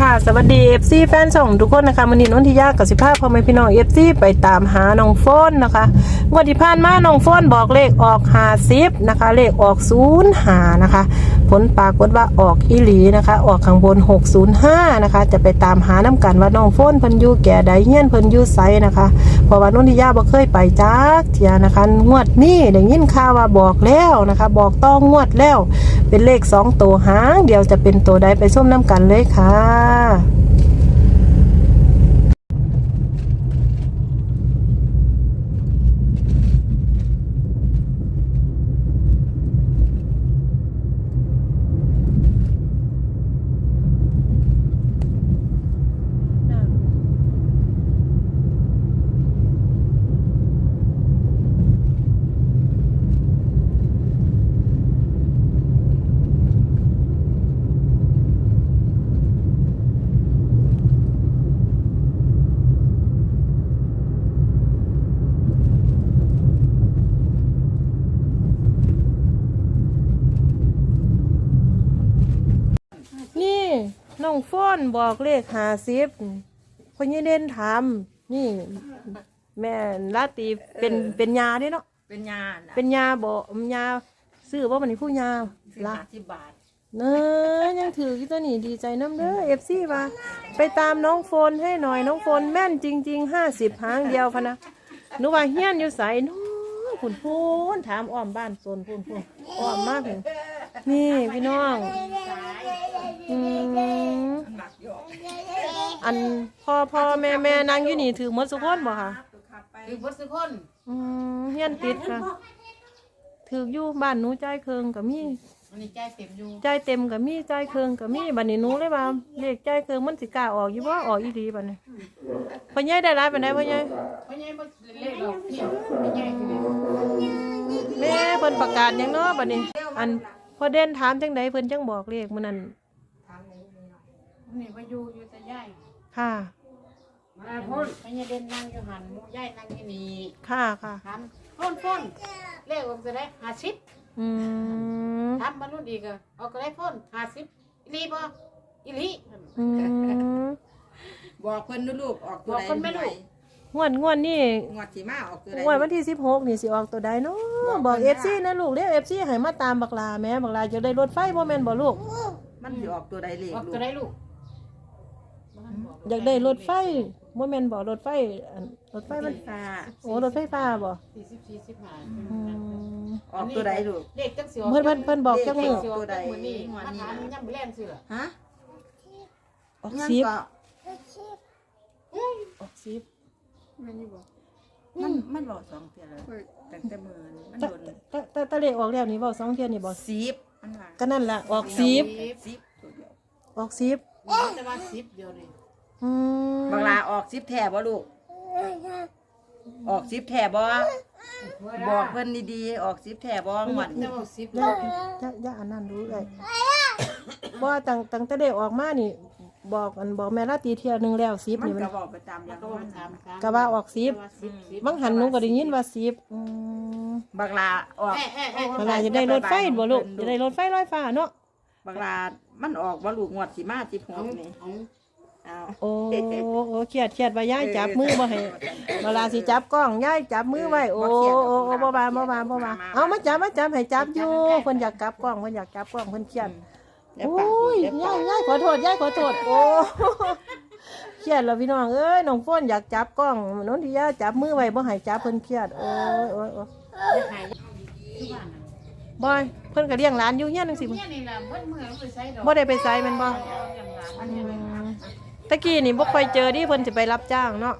ค่ะสวัสดี FC แฟนส่องทุกคนนะคะมันนี้นนทิยากับสิภาพพ่อแม่พี่น้องเอฟซีไปตามหาน้องโฟนนะคะงวดที่ผ่านมาน้องโฟนบอกเลขออกหาซิบนะคะ เลขออกศูนย์หานะคะ ผลปรากฏว่าออกอีหลีนะคะ ออกข้างบน 605 นะคะ จะไปตามหาน้ำกันว่าน้องโฟนเพิ่นอยู่แก่ใดเงี้ยนเพิ่นอยู่ไสนะคะเพราะว่านนทิยาบ่เคยไปจักเทียนะคะ งวดนี้ได้ยินข่าวว่าบอกแล้วนะคะ บอกต้องงวดแล้ว เป็นเลขสองตัวหางเดียวจะเป็นตัวใดไปส้มน้ำกันเลยค่ะ นี่ น้องฟ้อนบอกเลขหาซิบพญเด่นถามนี่ แม่ลาตรีเป็นเป็นยาเด้เนาะเป็นยาน่ะเป็นยาบอกยาซื้อว่ามันนี้ผู้ยาสิบละ ห้าสิบบาท เนยยังถือกี่ตัวนี่ดีใจน้ำเด้อเอฟซีมาไปตามน้องโฟนให้หน่อยน้องโฟนแม่นจริงๆห้าสิบหางเดียวพะนะหนูว่าเฮี้ยนอยู่ใสน้อง คุณพูนถามอ้อมบ้านโซนพูนพูนอ้อมมากเลยนี่พี่น้องอืมอันพ่อพ่อแม่แม่นางอยู่นี่ถือหมดสุกคนบ่ค่ะคือบดสุคนอืมเฮี้ยนติดค่ะถืออยู่บ้านหนูใจายเคืองกับมี อันนี้ใจายเต็มอยู่ใจายเต็มกับมีใจายเคืองกับมีบัดนี้หนูเลยว่าเลขใจายเคืองมันสิกล้าออกอยู่บ่ออกอีหลีบัดนี้พ่อใหญ่ได้หลายปานใดพ่อใหญ่เพราะยังบ่เล่นหรอกเนี่ยไม่ใหญ่คือแม่เพิ่นประกาศหยังเนาะบัดนี้ อันพอเด่นถามจังไดเพิ่นจังบอกเลขมื้อนั้นนี่มาอยู่อยู่แต่ใหญ่ค่ะ มาพ่นเพราะยังเด่นนั่งอยู่หันหมูใหญ่นั่งอยู่นี่ค่ะค่ะทำพ่นพ่นเลขผมจะได้ห้าสิบ อืมทำบรรลุดีก็เอาก็ได้พ่นห้าสิบอีลีบ่อีลี อืมบอกเพิ่นดูลูกออกตัวบอกใดคนไม่รู้งวดงวดนี่งวดสีมาออกตัวใดงวดวันที่16นี่สิออกตัวใดเนาะบอก FC นะลูกเรียก FC ให้มาตามบักลาแม่บักลาจะได้รถไฟบ่แม่นบ่ลูก มันสิออกตัวใดเลขบอกลูก็กได้ลูก อยากได้รถไฟ บ่แม่นบ่รถไฟอันรถไฟมันฟ้าโอ้รถไฟฟ้าบ่สี่สิบสี่สิบห้าอืมออกตัวใดลูกเลขจังสิเพิ่นเพิ่นเพิ่นบอกจังมือสิออกจังมือนี่มาถามยังบ่แล่นสิล่ะฮะออกยังซิปก็ออกซิปมันมันบอกสองเทื่อแล้วตั้งแต่มื้อนี้มันตะโดนตะตะตะเลขออกแล้วนี่บ่สองเที่ยนี่บ่ซีบมันว่าก็นั่นล่ะออกซิปซีบตัวเดียวออกซิปแต่ว่าสิบเดียวนี่ อืมบางลาออกซีบแท้บ่ลูก ออกซีบแท้บ่บอกเพิ่นดีๆ ออกซีบแท้บ่งวดแต่นี้ว่าสิบอย่าอย่าอย่าอันนั้นรู้เลยบ่ตั้งตั้งแต่เลขออกมานี่ บอกอันบอกแม่ลาตีเที่ยหนึงแล้วซิปมันนี่มันก็บอกไปตามอย่างก็ขว่าองมันถามครับก็ว่าออกซิปสิบสิบ บางหันหนูก็ได้ยินว่าซิปอืมบางลาออกเอ๊ะเอ๊ะเอ๊ะเวลาจะได้รถไฟบ่ลูกจะได้รถไฟลอยฟ้าเนาะบางลามันออกบ่ลูกงวดสิมา16นี่เอา เอาโอ้โอ้เครียดเครียดว่าย่ายจับมือบ่ให้เวลาสิจับกล้องย่ายจับมือไว้โอ้โอ้โอ้บ่บาบ่บาบ่บาเอามาจับมาจับให้จับอยู่เพิ่นอยากกลับกล้องเพิ่นอยากจับกล้องเพิ่นเครียดเดี๋ยวโอ้ปากยเดี๋ยวย่าปายกย่ายขอโทษย่ายขอโทษโอ้เครียดแล้วพี่น้องเอ้ยน้องฝนอยากจับกล้องน้องที่ย่าจับมือไว้บ่ให้จับเพิ่นเครียดโอ้ยโอ้ยโอ้ยจะหายทุกบ้านน่ะบอยเพิ่นก็เลี้ยงหลานอยู่เฮียนจังซี่เนี่ยนี่ล่ะเพิ่นมือมันไปใส่ดอกบ่ได้ไปไสแม่นบ่ เอาอย่างหลานมันเนี่ยอืมตะกี้นี่บ่ค่อยเจอที่เพิ่นสิไปรับจ้างเนาะ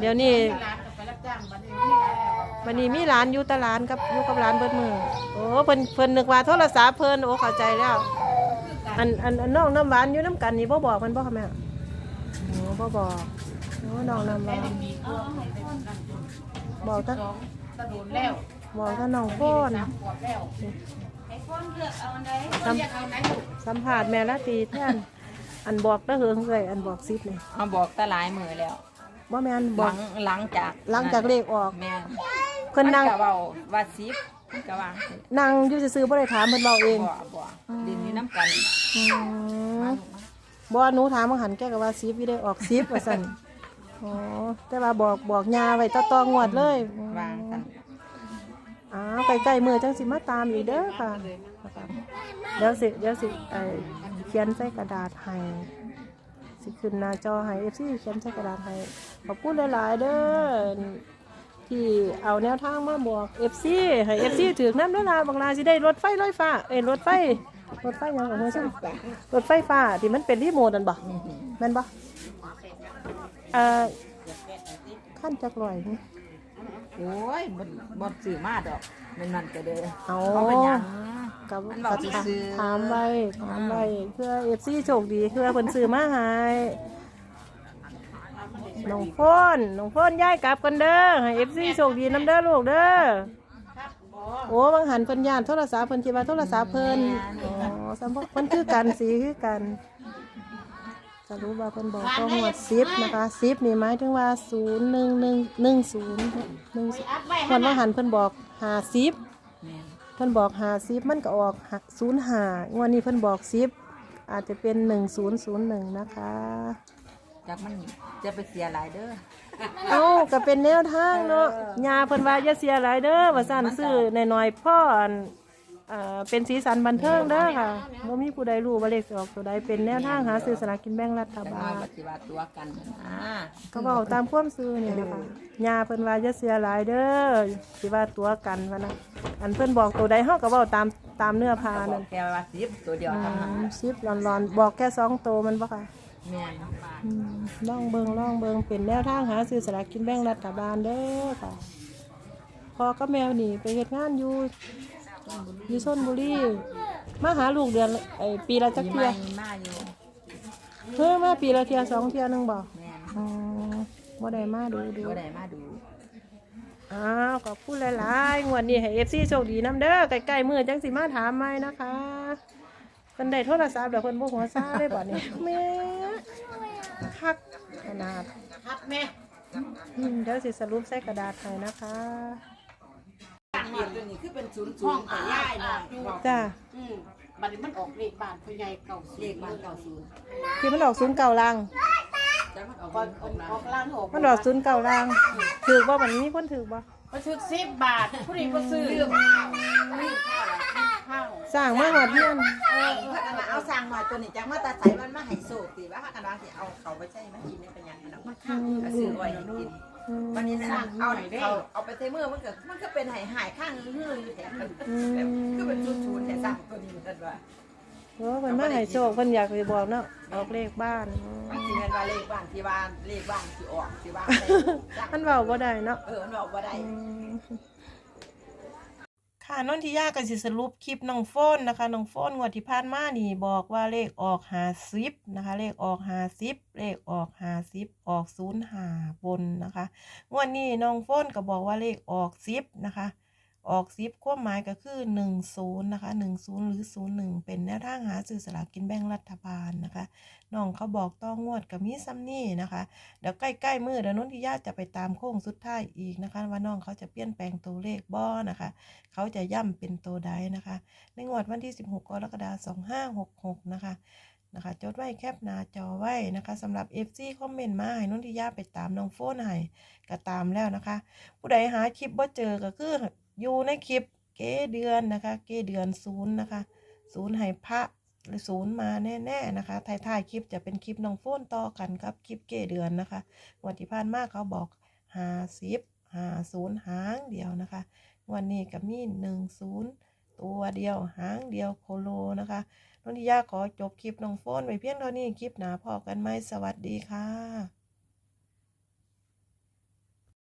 เดี๋ยวนี้หลานก็ไปรับจ้างบัดนี้มีหลานแล้ววันนี้มีหลานอยู่แตหลานกับอยู่กับหลานเบิดมือโอ้เพิ่นเพิ่นนึกว่าโทรศัพท์เพิ่นโอ้เข้าใจแล้วอันอันอันน้องน้ำหวานอยู่น้ำกันนี่บ่บอกมันบ่ค่ะแม่โอ้บ่บอกโอ้น้องน้ำหวานมีตัวบอกท่านสองตะโดนแล้วบอกท่านน้องโฟนสามขวบแล้วไอ้คนเลือกเอาอันใดคนอยากเอาไหนลูกสัมภาษณ์แม่ละตีแท่น อันบอกตะเหิงเลยอันบอกซิปนี่เอาบอกตาหลายมือแล้วบ่แม่นหบอลักงหลังจากหลังจากเลขออกแม่นเพิ่นนั่งมัก็เว้าว่าซิบมันก็ว่านั่งอยู่ซื่อๆบ่ได้ถามเพิ่นเว้าเองบ่บ่ดินอยู่น้ำกันอืมบ่หนูถามมาหันแกก็ว่าซิปอยู่ได้ออกซิปว่าซั่นอ๋อแต่ว่าบอกบอกยาไว้ตะตองวดเลยวางกันอ้าวใกล้ๆมือจังสิมาตามอีกเด้อค่ะนะคะเดี๋ยวสิเดี๋ยวสิไอ เขียนใส่กระดาษให้สิขึ้นหน้าจอให้ FC เขียนใส่กระดาษให้ขอบคุณหลาย ๆ เด้อที่เอาแนวทางมาบอก FC ให้ FC ถือน้ำเด้อล่ะบางลาสิได้รถไฟลอยฟ้าเอ้ยรถไฟรถไฟหยังของเฮาซั่นรถไฟฟ้าที่มันเป็นรีโมทนั่นบ่แม่นบ่เอ่อขั้นจักรอยนี่โอ้ยบ่บ่ซื้อมาดอกแมันนั่นก็เด้อเอาเขาเป็นหยัง กับมันบอกกับซื้อถามไว้ถามไว้เพื่อเอฟซีโชคดีเพื่อคนซื้อมาให้น้องโฟนน้องโฟนย้ายกลับกันเด้อให้เอฟซีโชคดีน้ำเด้อลูกเด้อโอ้บางหันเพิ่นย่านโทรศัพท์เพิ่นคิดว่าโทรศัพท์เพิ่นอ๋อสมพเพิ่นคือกันสีคือกันจะรู้ว่าเพิ่นบอกก็หมดซิปนะคะซิปนี่หมายถึงว่าศูนย์หนึ่งหนึ่งหนึ่งศูนย์หนึ่งคนว่าหันเพิ่นบอกหาซิปแม่น เพิ่นบอกหาซิปมันก็ออกศูนย์หางวดนี้เพิ่นบอกซิปอาจจะเป็นหนึ่งศูนย์ศูนย์หนึ่งนะคะจากมันจะไปเสียหลายเด้อ เอ้าก็เป็นแนวทางเนาะยาเพิ่นว่าอย่าเสียหลายเด้อว่าสั่นซื้อหน่อยๆพ่ออัน เอ่อเป็นสีสันบันเทิงเด้อค่ะบ่มีผู้ใดรู้ว่าเลขสิออกตัวใดเป็นแนวทางหาซื้อสลากกินแบ่งรัฐแต่บาว่าล ปฏิบัติตัวกันอ่าก็เว้าตามความซื้อนี่นะคะยาเพิ่นว่าอย่าเสียหลายเด้อสิว่าตัวกันว่านะอันเพิ่นบอกตัวใดเฮาก็เว้าตามตามเนื้อผ้าบอนั่กนแค่ว่าสิบตัวเดียวเท่านั้นซิปร้อนๆ บอกแค่สองตัวมันปะค่ะแม่นอืมล่องเบิงล่องเบิงเป็นแนวทางหาซื้อสลากกินแบ่งรัฐบาลเด้อค่ะพอก็แมวนี่ไปเฮ็ดงานอยู่ อยู่ชนบุรีมาหาลูกเดือนละไอปีละจักมีเทียมามาอยู่เพิ่มมาปีละเทียสองเทียหนึงบอกแม่นอ๋อบ่ได้มาดูดูบ่ได้มาดูอ้าวขอบคุณหลายๆงวดนี้ให้ FC โชคดีนํเด้อใกล้ๆมื้อจังสิมาถามใหม่นะคะเพิ่นได้โทรศัพท์แล้วเพิ่นบ่หัวซ่าได้บ่เนี่ยแม่คักขนาดครับแม่อืมเดี๋ยวสิสรุปใส่กระดาษให้นะคะ เรียนตัวนี้คือเป็นศูนย์ศูนย์แต่ย่ายหน่อยจ้าอืมบัดนี้มันออกเลขบ้านผู้ใหญ่เก่าเลขบ้านเก่าศูนย์ที่มันออกศูนย์เก่าลังจักมันออกก่อนออกออกล่างออกมันออกศูนย์เก่าลังถือว่าวันนี้มีคนถือบ่มาซื้อสิบบาทผู้นี้ก็ซื้อลืมข้าวสร้างมาหอดเฮียนเออพากันมาเอาสร้างหน่อยตัวนี้จักมาตาใสมันมาให้โศกติว่าพากันว่าสิเอาเขาไปใช้มันกินได้เป็นหยังกันเนาะมันข้าวก็ซื้อไว้ให้กินอืม วันนี้นะเอาเอาเอาไปใช้มือมันก็มันก็เป็นหายหายข้างหื้ออยู่แถมคือเป็นชุดชูนแต่สั่งตัวนี้กันว่าโอ้เพิ่นมาให้โชคเพิ่นอยากไปบอกเนาะออกเลขบ้านมันสิแม่นว่าเลขบ้านที่บ้านเลขบ้านที่ออกที่บ้านมันเว้าบ่ได้เนาะเออมันบอกว่าได้ ค่ะนนทิยาก็สิสรุปคลิปน้องโฟนนะคะน้องโฟนงวดที่ผ่านมานี่บอกว่าเลขออกหาศูนะคะ เลขออกหาสิบเลขออกหาสิบออกศูนย์หาบนนะคะ งวดนี้น้องโฟนก็บอกว่าเลขออก10นะคะ ออก10ความหมายก็คือ 10 นะคะ 10 หรือ 01 เป็นแนวทางหาซื้อสลากกินแบ่งรัฐบาลนะคะน้องเขาบอกต้องงวดกับมีซัมนี่นะคะ เดี๋ยวใกล้ๆมือเดี๋ยวนนทิยาจะไปตามโค้งสุดท้ายอีกนะคะ ว่าน้องเขาจะเปลี่ยนแปลงตัวเลขบ่นะคะ เขาจะย่ำเป็นตัวใดนะคะ ในงวดวันที่ 16 กรกฎาคม2566 นะคะนะคะจดไว้แคปหน้าจอไว้นะคะสำหรับ FC คอมเมนต์มาให้นุ่นทิยาไปตามน้องโฟนให้ก็ตามแล้วนะคะ ผู้ใดหาคลิปบ่เจอก็คือ อยู่ในคลิปเกเดือนนะคะ เกเดือนศูนย์นะคะศูนย์ให้พระหรือศูนย์มาแน่ๆนะคะท้ายๆคลิปจะเป็นคลิปน้องโฟนต่อกันครับคลิปเกเดือนนะคะวันที่ผ่านมาเขาบอกหาสิบหาศูนย์หางเดียวนะคะ วันนี้ก็มีหนึ่งศูนย์ตัวเดียวหางเดียวโคโลนะคะนนทิยาขอจบคลิปน้องโฟนไว้เพียงเท่านี้คลิปหนาพอกันไหมสวัสดีค่ะ